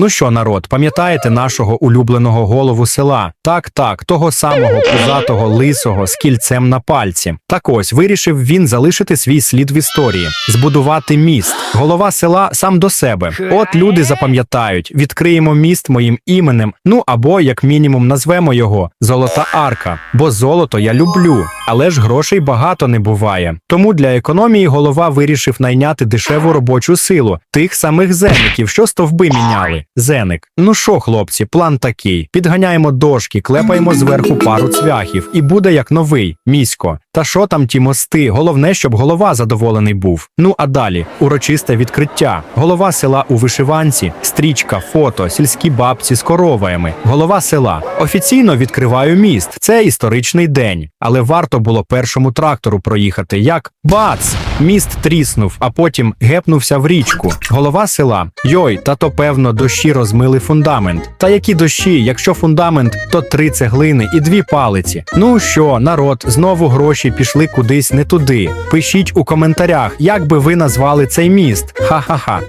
Ну що, народ, пам'ятаєте нашого улюбленого голову села? Так, так, того самого пузатого лисого з кільцем на пальці. Так ось вирішив він залишити свій слід в історії, збудувати міст. Голова села сам до себе. От люди запам'ятають, відкриємо міст моїм іменем. Ну або як мінімум назвемо його Золота Арка. Бо золото я люблю, але ж грошей багато не буває. Тому для економії голова вирішив найняти дешеву робочу силу тих самих зеників, що стовби міняли. Зеник. Ну що, хлопці, план такий: підганяємо дошки, клепаємо зверху пару цвяхів, і буде як новий місько. Та що там ті мости? Головне, щоб голова задоволений був. Ну а далі урочисте відкриття. Голова села у вишиванці, стрічка, фото, сільські бабці з короваями. Голова села. Офіційно відкриваю міст. Це історичний день. Але варто було першому трактору проїхати. Як бац! Міст тріснув, а потім гепнувся в річку. Голова села. Йой, та то певно дощі розмили фундамент. Та які дощі, якщо фундамент, то три цеглини і дві палиці. Ну що, народ, знову гроші пішли кудись не туди. Пишіть у коментарях, як би ви назвали цей міст. Ха-ха-ха.